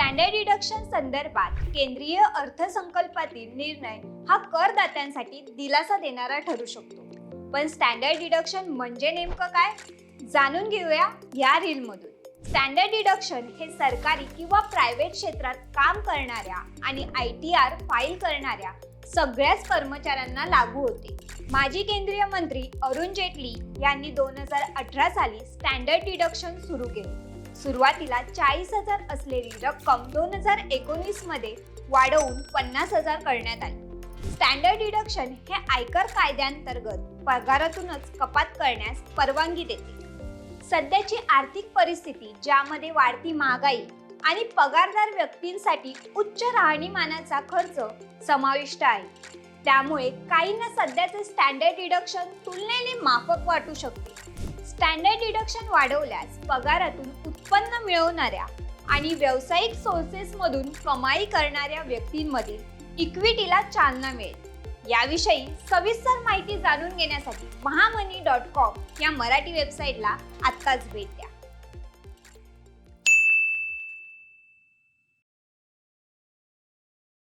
Standard deduction संदर्भात केंद्रीय अर्थसंकल्पातील निर्णय हा करदात्यांसाठी दिलासा देणारा ठरू शकतो. पण स्टँडर्ड डिडक्शन म्हणजे नेमकं काय? जाणून घेऊया या रीलमधून स्टँडर्ड डिडक्शन हे सरकारी किंवा प्रायव्हेट क्षेत्रात काम करणाऱ्या आणि आय टी आर फाईल करणाऱ्या सगळ्याच कर्मचाऱ्यांना लागू होते. माजी केंद्रीय मंत्री अरुण जेटली यांनी दोन हजार अठरा साली स्टँडर्ड डिडक्शन सुरू केले. सुरुवातीला चाळीस हजार असलेली रक्कम दोन हजार एकोणीसमध्ये वाढवून पन्नास हजार करण्यात आली. स्टँडर्ड डिडक्शन हे आयकर कायद्यांतर्गत पगारातूनच कपात करण्यास परवानगी देते. सध्याची आर्थिक परिस्थिती ज्यामध्ये वाढती महागाई आणि पगारदार व्यक्तींसाठी उच्च राहणीमानाचा खर्च समाविष्ट आहे. त्यामुळे काहींना सध्याचे स्टँडर्ड डिडक्शन तुलनेने माफक वाटू शकते. स्टँडर्ड डिडक्शन वाढवल्यास पगारातून उत्पन्न मिळवणाऱ्या आणि व्यावसायिक सोर्सेसमधून कमाई करणाऱ्या व्यक्तींमधील इक्विटीला चालना मिळेल. याविषयी सविस्तर माहिती जाणून घेण्यासाठी महामनी डॉट कॉम या मराठी वेबसाईटला आत्ताच भेट द्या.